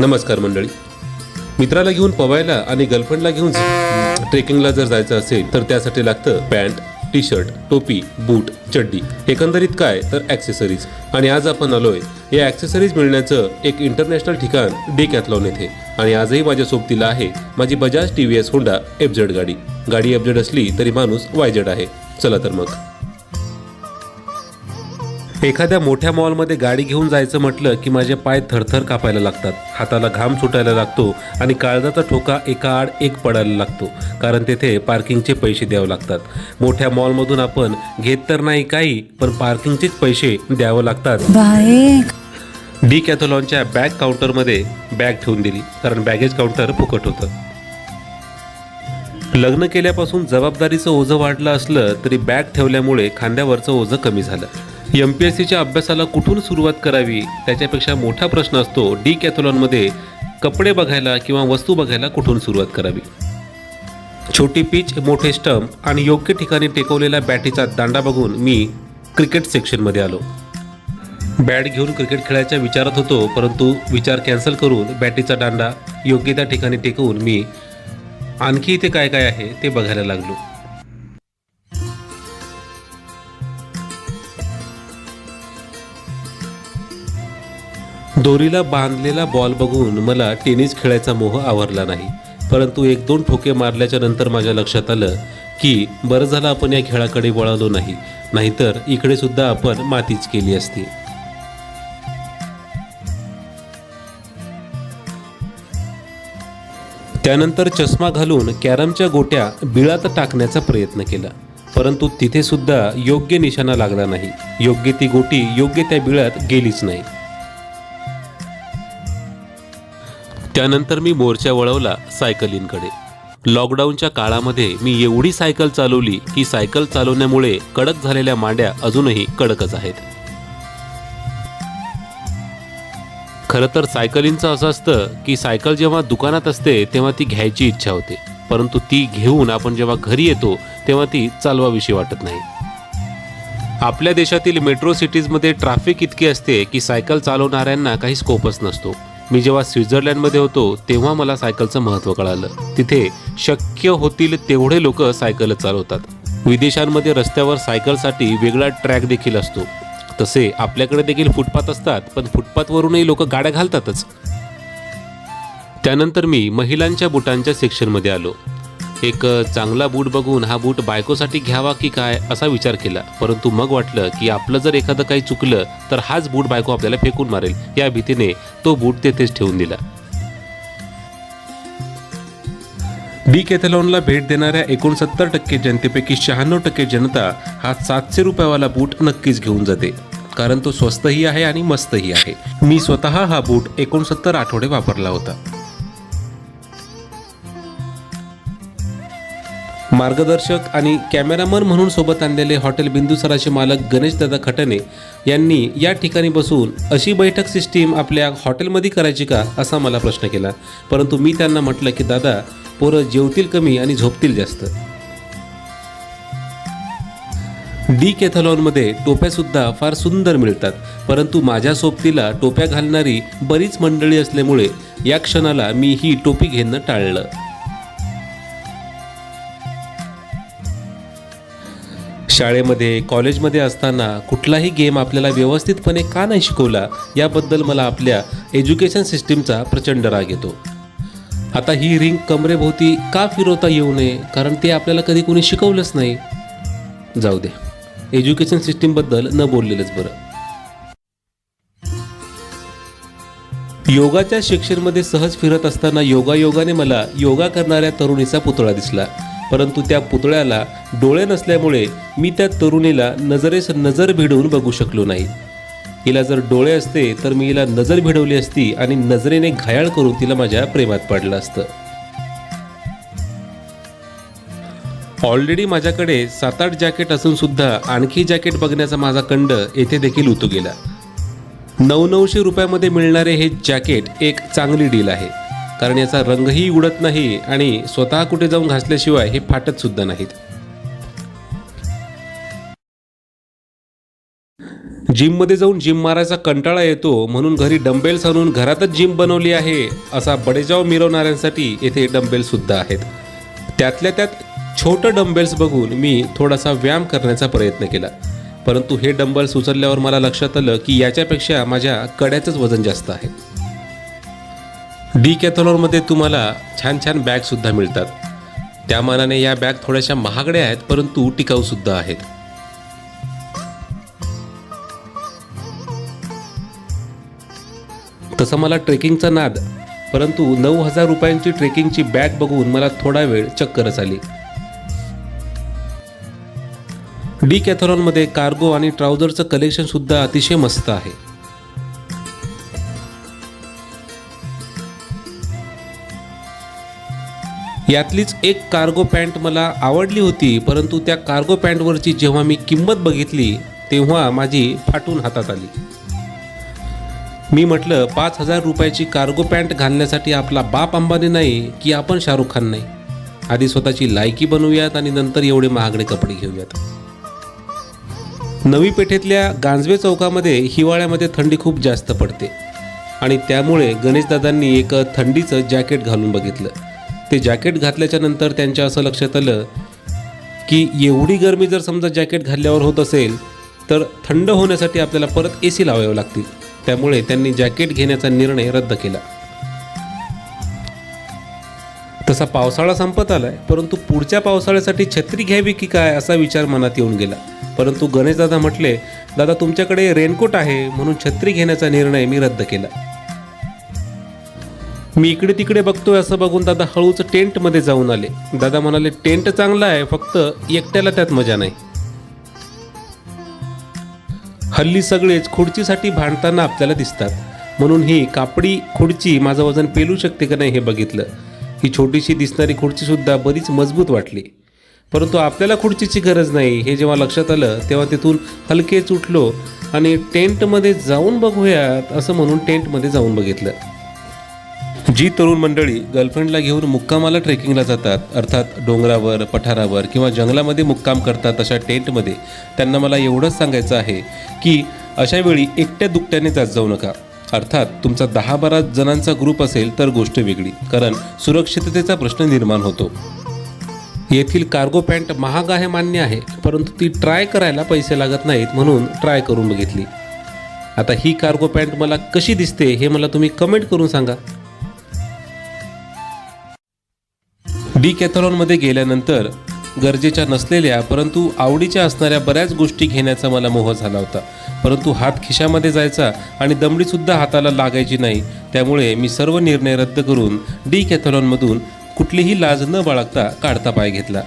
नमस्कार मंडळी. मित्राला घेऊन पवायला आणि गर्लफ्रेंडला घेऊन ट्रेकिंगला जर जायचं असेल तर त्यासाठी लागतं पॅन्ट टी शर्ट टोपी बूट चड्डी. एकंदरीत काय? तर ॲक्सेसरीज आणि आज आपण आलोय या ॲक्सेसरीज मिळण्याचं एक इंटरनॅशनल ठिकाण डी कॅथलॉन येथे. आणि आजही माझ्या सोबतीला आहे माझी Bajaj T V S Honda FZ गाडी. गाडी एफजेड असली तरी माणूस वायजेड आहे. चला तर मग. एखाद्या मोठ्या मॉलमध्ये गाडी घेऊन जायचं म्हटलं की माझे पाय थरथर कापायला लागतात. हाताला घाम सुटायला लागतो आणि काळजाचा ठोका एका आड एक पडायला लागतो. कारण तेथे पार्किंगचे पैसे द्यावे लागतात. मोठ्या मॉलमधून आपण घेत तर नाही काही पण पार्किंगचेच पैसे द्यावं लागतात. डी कॅथोलॉनच्या बॅग काउंटरमध्ये बॅग ठेवून दिली. कारण बॅगेज काउंटर फुकट होतं. लग्न केल्यापासून जबाबदारीचं ओझं वाढलं असलं तरी बॅग ठेवल्यामुळे खांद्यावरचं ओझं कमी झालं. एम पी एस सीच्या अभ्यासाला कुठून सुरुवात करावी? त्याच्यापेक्षा मोठा प्रश्न असतो डी कॅथोलॉनमध्ये कपडे बघायला किंवा वस्तू बघायला कुठून सुरुवात करावी? छोटी पिच मोठे स्टंप आणि योग्य ठिकाणी टेकवलेला बॅटीचा दांडा बघून मी क्रिकेट सेक्शनमध्ये आलो. बॅट घेऊन क्रिकेट खेळायच्या विचारात होतो परंतु विचार कॅन्सल करून बॅटीचा दांडा योग्य त्या ठिकाणी टेकवून मी आणखी इथे काय काय आहे ते बघायला लागलो. दोरीला बांधलेला बॉल बघून मला टेनिस खेळायचा मोह आवरला नाही परंतु एक दोन ठोके मारल्याच्या नंतर माझ्या लक्षात आलं की बरं झालं आपण या खेळाकडे वळालो नाही नाहीतर इकडे सुद्धा आपण मातीच केली असती. त्यानंतर चष्मा घालून कॅरमच्या गोट्या बिळात टाकण्याचा प्रयत्न केला. परंतु तिथे सुद्धा योग्य निशाणा लागला नाही. योग्य ती गोटी योग्य त्या बिळात गेलीच नाही. त्यानंतर मी मोर्चा वळवला सायकलींकडे. लॉकडाऊनच्या काळामध्ये मी एवढी सायकल चालवली की सायकल चालवण्यामुळे कडक झालेल्या मांड्या अजूनही कडकच आहेत. खरं तर सायकलींचं असं असतं की सायकल जेव्हा दुकानात असते तेव्हा ती घ्यायची इच्छा होते. परंतु ती घेऊन आपण जेव्हा घरी येतो तेव्हा ती चालवाविषयी वाटत नाही. आपल्या देशातील मेट्रो सिटीजमध्ये ट्रॅफिक इतकी असते की सायकल चालवणाऱ्यांना काही स्कोपच नसतो. मी जेव्हा स्वित्झर्लंडमध्ये होतो तेव्हा मला सायकलचं महत्त्व कळालं. तिथे शक्य होतील तेवढे लोक सायकल चालवतात. विदेशांमध्ये रस्त्यावर सायकलसाठी वेगळा ट्रॅक देखील असतो. तसे आपल्याकडे देखील फुटपाथ असतात पण फुटपाथवरूनही लोक गाड्या घालतातच. त्यानंतर मी महिलांच्या बुटांच्या सेक्शनमध्ये आलो. एक चांगला बूट बघून हा बूट बायकोसाठी घ्यावा की काय असा विचार केला. परंतु मग वाटलं की आपलं जर एखादं काही चुकलं तर हाच बूट बायको आपल्याला फेकून मारेल. या भीतीने तो बूट तेथेच ठेवून दिला. डी कॅथलॉनला भेट देणाऱ्या एकोणसत्तर टक्के जनतेपैकी शहाण्णव टक्के जनता हा सातशे रुपयावाला बूट नक्कीच घेऊन जाते. कारण तो स्वस्तही आहे आणि मस्तही आहे. मी स्वतः हा बूट एकोणसत्तर आठवडे वापरला होता. मार्गदर्शक आणि कॅमेरामन म्हणून सोबत आणलेले हॉटेल बिंदुसराचे मालक गणेशदादा खटणे यांनी या ठिकाणी बसून अशी बैठक सिस्टीम आपल्या हॉटेलमध्ये करायची का असा मला प्रश्न केला. परंतु मी त्यांना म्हटलं की दादा पोरं जेवतील कमी आणि झोपतील जास्त. डी कॅथलॉनमध्ये टोप्यासुद्धा फार सुंदर मिळतात परंतु माझ्या सोबतीला टोप्या घालणारी बरीच मंडळी असल्यामुळे या क्षणाला मी ही टोपी घेणं टाळलं. शाळेमध्ये कॉलेजमध्ये असताना कुठलाही गेम आपल्याला व्यवस्थितपणे का नाही शिकवला याबद्दल मला आपल्या एज्युकेशन सिस्टीमचा प्रचंड राग येतो. आता ही रिंग कमरेभोवती का फिरवता येऊ नये कारण ते आपल्याला कधी कोणी शिकवलंच नाही? जाऊ दे. एज्युकेशन सिस्टीमबद्दल न बोललेलंच बरं. योगाच्या शिक्षणमध्ये सहज फिरत असताना योगायोगाने मला योगा करणाऱ्या तरुणीचा पुतळा दिसला. परंतु त्या पुतळ्याला डोळे नसल्यामुळे मी त्या तरुणीला नजरेस नजर भिडवून बघू शकलो नाही. हिला जर डोळे असते तर मी हिला नजर भिडवली असती आणि नजरेने घायाळ करून तिला माझ्या प्रेमात पाडलं असतं. ऑलरेडी माझ्याकडे सात आठ जॅकेट असून सुद्धा आणखी जॅकेट बघण्याचा माझा कंड येथे देखील उतू गेला. नऊ नऊशे रुपयामध्ये मिळणारे हे जॅकेट एक चांगली डील आहे. कारण याचा रंगही उडत नाही आणि स्वतः कुठे जाऊन घासल्याशिवाय हे फाटत सुद्धा नाहीत. जिममध्ये जाऊन जिम मारायचा कंटाळा येतो म्हणून घरी डंबेल्स आणून घरातच जिम बनवली आहे असा बडेजाव मिरवणाऱ्यांसाठी येथे डंबेल्स सुद्धा आहेत. त्यातल्या त्यात छोटं डंबेल्स बघून मी थोडासा व्यायाम करण्याचा प्रयत्न केला. परंतु हे डंबल्स उचलल्यावर मला लक्षात आलं की याच्यापेक्षा माझ्या कड्याचंच वजन जास्त आहे. डी कॅथलॉनमध्ये तुम्हाला छान छान बॅगसुद्धा मिळतात. त्या मानाने या बॅग थोड्याशा महागड्या आहेत परंतु टिकाऊसुद्धा आहेत. तसं मला ट्रेकिंगचा नाद परंतु नऊ हजार रुपयांची ट्रेकिंगची बॅग बघून मला थोडा वेळ चक्करच आली. डी कॅथरॉनमध्ये कार्गो आणि ट्राउझरचं कलेक्शनसुद्धा अतिशय मस्त आहे. यातलीच एक कार्गो पॅन्ट मला आवडली होती परंतु त्या कार्गो पॅन्टवरची जेव्हा मी किंमत बघितली तेव्हा माझी फाटून हातात आली. मी म्हटलं पाच हजार रुपयाची कार्गो पॅन्ट घालण्यासाठी आपला बाप अंबानी नाही की आपण शाहरुख खान नाही. आधी स्वतःची लायकी बनवूयात आणि नंतर एवढे महागडे कपडे घेऊयात. नवी पेठेतल्या गांजवे चौकामध्ये हिवाळ्यामध्ये थंडी खूप जास्त पडते. आणि त्यामुळे गणेशदादांनी एक थंडीचं जॅकेट घालून बघितलं. ते जॅकेट घातल्याच्या नंतर त्यांच्या असं लक्षात आलं की एवढी गरमी जर समजा जॅकेट घातल्यावर होत असेल तर थंड होण्यासाठी आपल्याला परत ए सी लावावे लागतील. त्यामुळे त्यांनी जॅकेट घेण्याचा निर्णय रद्द केला. तसा पावसाळा संपत आलाय परंतु पुढच्या पावसाळ्यासाठी छत्री घ्यावी की काय असा विचार मनात येऊन गेला. परंतु गणेशदादा म्हटले दादा तुमच्याकडे रेनकोट आहे म्हणून छत्री घेण्याचा निर्णय मी रद्द केला. मी इकडे तिकडे बघतोय असं बघून दादा हळूच टेंटमध्ये जाऊन आले. दादा म्हणाले टेंट चांगला आहे फक्त एकट्याला त्यात मजा नाही. हल्ली सगळेच खुर्चीसाठी भांडताना आपल्याला दिसतात. म्हणून ही कापडी खुर्ची माझं वजन पेलू शकते का नाही हे बघितलं. ही छोटीशी दिसणारी खुर्चीसुद्धा बरीच मजबूत वाटली. परंतु आपल्याला खुर्चीची गरज नाही. हे जेव्हा लक्षात आलं तेव्हा तिथून हलकेच उठलो आणि टेंटमध्ये जाऊन बघूयात असं म्हणून टेंटमध्ये जाऊन बघितलं. जी तरुण मंडळी गर्लफ्रेंडला घेऊन मुक्कामाला ट्रेकिंगला जातात अर्थात डोंगरावर पठारावर किंवा जंगलामध्ये मुक्काम करतात अशा टेंटमध्ये त्यांना मला एवढंच सांगायचं आहे की अशा वेळी एकट्या दुकट्याने जात जाऊ नका. अर्थात तुमचा दहा बारा जणांचा ग्रुप असेल तर गोष्ट वेगळी कारण सुरक्षिततेचा प्रश्न निर्माण होतो. येथील कार्गो पॅन्ट महाग आहे मान्य आहे परंतु ती ट्राय करायला पैसे लागत नाहीत म्हणून ट्राय करून बघितली. आता ही कार्गो पॅन्ट मला कशी दिसते हे मला तुम्ही कमेंट करून सांगा. डी कॅथलॉनमध्ये गेल्यानंतर गरजेच्या नसलेल्या परंतु आवडीच्या असणाऱ्या बऱ्याच गोष्टी घेण्याचा मला मोह झाला होता. परंतु हात खिशामध्ये जायचा आणि दमडीसुद्धा हाताला लागायची नाही त्यामुळे मी सर्व निर्णय रद्द करून डी कॅथलॉनमधून कुठलीही लाज न बाळगता काढता पाय घेतला.